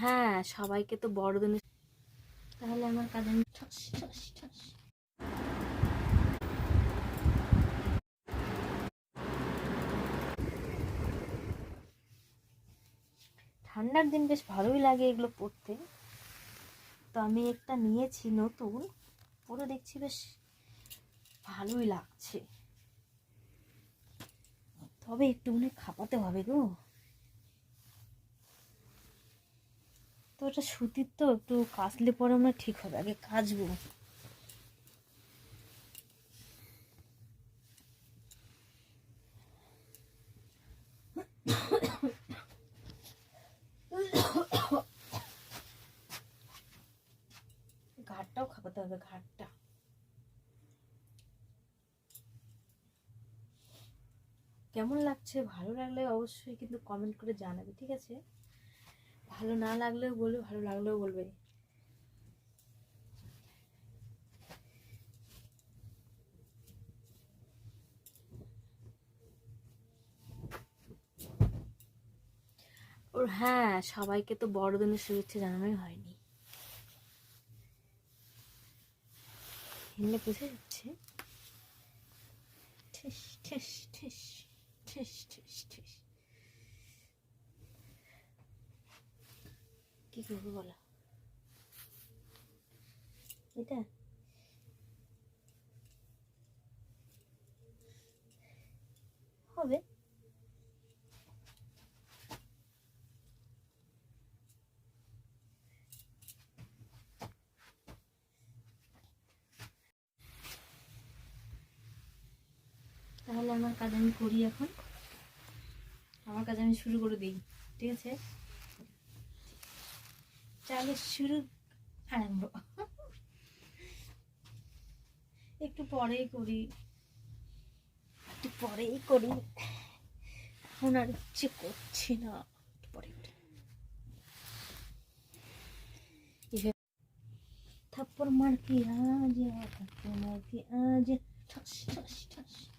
হ্যাঁ সবাইকে তো বড়দিনে তাহলে আমার কাজ ঠান্ডার দিন বেশ ভালোই লাগে এগুলো পড়তে তো আমি একটা নিয়েছি নতুন, পরে দেখছি বেশ ভালোই লাগছে। তবে একটু মনে খাপাতে হবে গো। তো ওটা সুতির তো, একটু কাচলে পরে আমরা ঠিক হবে, আগে কাচবো। ঘাটটাও খাপাতে হবে, ঘাটটা। কেমন লাগছে? ভালো লাগলে অবশ্যই কিন্তু কমেন্ট করে জানাবে, ঠিক আছে? ভালো না লাগলেও বলবে, ভালো লাগলেও বলবে। হ্যাঁ সবাইকে তো বড়দিনের শুভেচ্ছা জানানোই হয়নি। হিন্দি বুঝে যাচ্ছে। ঠেস ঠেস ঠেস ঠেস ঠেস ঠেস। কি করব বলো? এটা? হবে। তাহলে আমার কাজ আমি করি এখন। আমার কাজ আমি শুরু করে দিই, ঠিক আছে? চালে শুরু আরম্ভ। একটু পরেই করি। একটু পরেই করি। এখন আর ইচ্ছে করছি না। পরে থাপ্পড় মার কি আজ থাপ্পড় মার কি আজ। ঠাস ঠাস ঠাস।